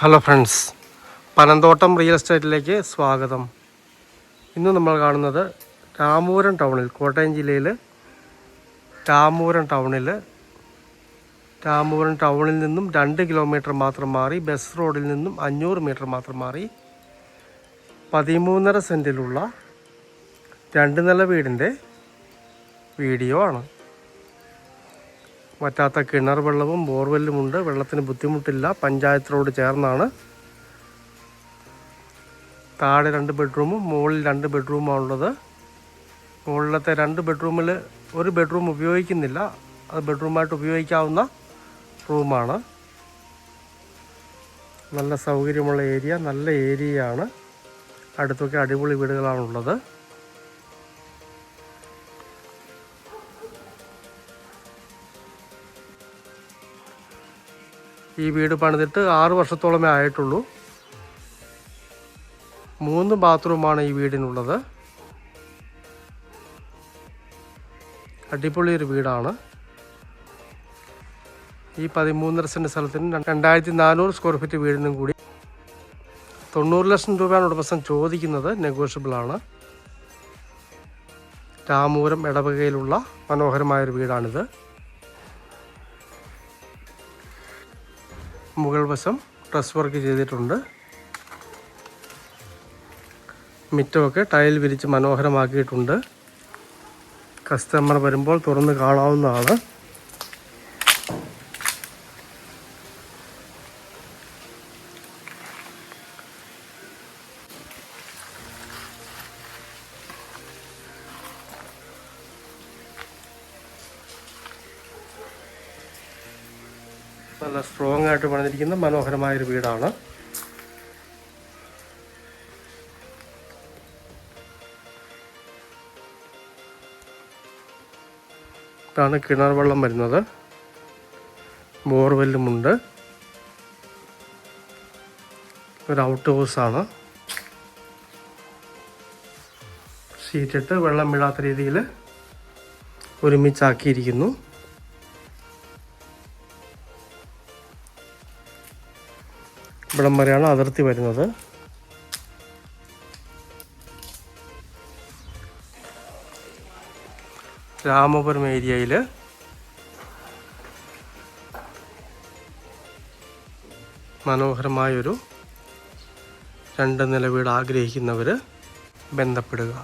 Hello friends Panamthottam real എസ്റ്റേറ്റിലേക്ക് സ്വാഗതം. ഇന്ന് നമ്മൾ കാണുന്നത് രാമൂരം ടൗണിൽ കോട്ടയം ജില്ലയിൽ രാമൂരം ടൗണിൽ രാമൂരം ടൗണിൽ നിന്നും രണ്ട് കിലോമീറ്റർ മാത്രം മാറി ബസ് റോഡിൽ നിന്നും അഞ്ഞൂറ് മീറ്റർ മാത്രം മാറി പതിമൂന്നര സെന്റിലുള്ള രണ്ട് നില വീടിന്റെ വീഡിയോ ആണ്. വറ്റാത്ത കിണർ വെള്ളവും ബോർവെല്ലുമുണ്ട് വെള്ളത്തിന് ബുദ്ധിമുട്ടില്ല. പഞ്ചായത്ത് റോഡ് ചേർന്നാണ്. താഴെ രണ്ട് ബെഡ്റൂമും മുകളിൽ രണ്ട് ബെഡ്റൂമാണുള്ളത് മുകളിലത്തെ രണ്ട് ബെഡ്റൂമിൽ ഒരു ബെഡ്റൂം ഉപയോഗിക്കുന്നില്ല. അത് ബെഡ്റൂമായിട്ട് ഉപയോഗിക്കാവുന്ന റൂമാണ്. നല്ല സൗകര്യമുള്ള ഏരിയ നല്ല ഏരിയയാണ്. അടുത്തൊക്കെ അടിപൊളി വീടുകളാണുള്ളത്. ഈ വീട് പണിതിട്ട് ആറു വർഷത്തോളമേ ആയിട്ടുള്ളൂ. മൂന്ന് ബാത്റൂമാണ് ഈ വീടിനുള്ളത്. അടിപൊളി ഒരു വീടാണ്. ഈ പതിമൂന്നര സെന്റ് സ്ഥലത്തിന് രണ്ടായിരത്തി നാനൂറ് സ്ക്വയർ ഫീറ്റ് വീടിനും കൂടി തൊണ്ണൂറ് ലക്ഷം രൂപയാണ് ഉടമസ്ഥൻ ചോദിക്കുന്നത്. നെഗോഷ്യബിൾ ആണ്. രാമൂരം ഇടവകയിലുള്ള മനോഹരമായൊരു വീടാണിത്. മുകൾ വശം ഡ്രസ് വർക്ക് ചെയ്തിട്ടുണ്ട്. മിറ്റമൊക്കെ ടൈൽ വിരിച്ച് മനോഹരമാക്കിയിട്ടുണ്ട്. കസ്റ്റമർ വരുമ്പോൾ തുറന്ന് കാണാവുന്നതാണ്. നല്ല സ്ട്രോങ് ആയിട്ട് പണിതിരിക്കുന്ന മനോഹരമായൊരു വീടാണ്. ഇതാണ് കിണർ വെള്ളം വരുന്നത്. ബോർവെല്ലുമുണ്ട് ഒരു ഔട്ട് ഹൗസാണ് ഷീറ്റിട്ട് വെള്ളം വീഴാത്ത രീതിയിൽ ഒരുമിച്ചാക്കിയിരിക്കുന്നു. ഇവിടം വരെയാണ് അതിർത്തി വരുന്നത്. രാമപുരം ഏരിയയിൽ മനോഹരമായൊരു രണ്ട് നില വീട് ആഗ്രഹിക്കുന്നവർ ബന്ധപ്പെടുക.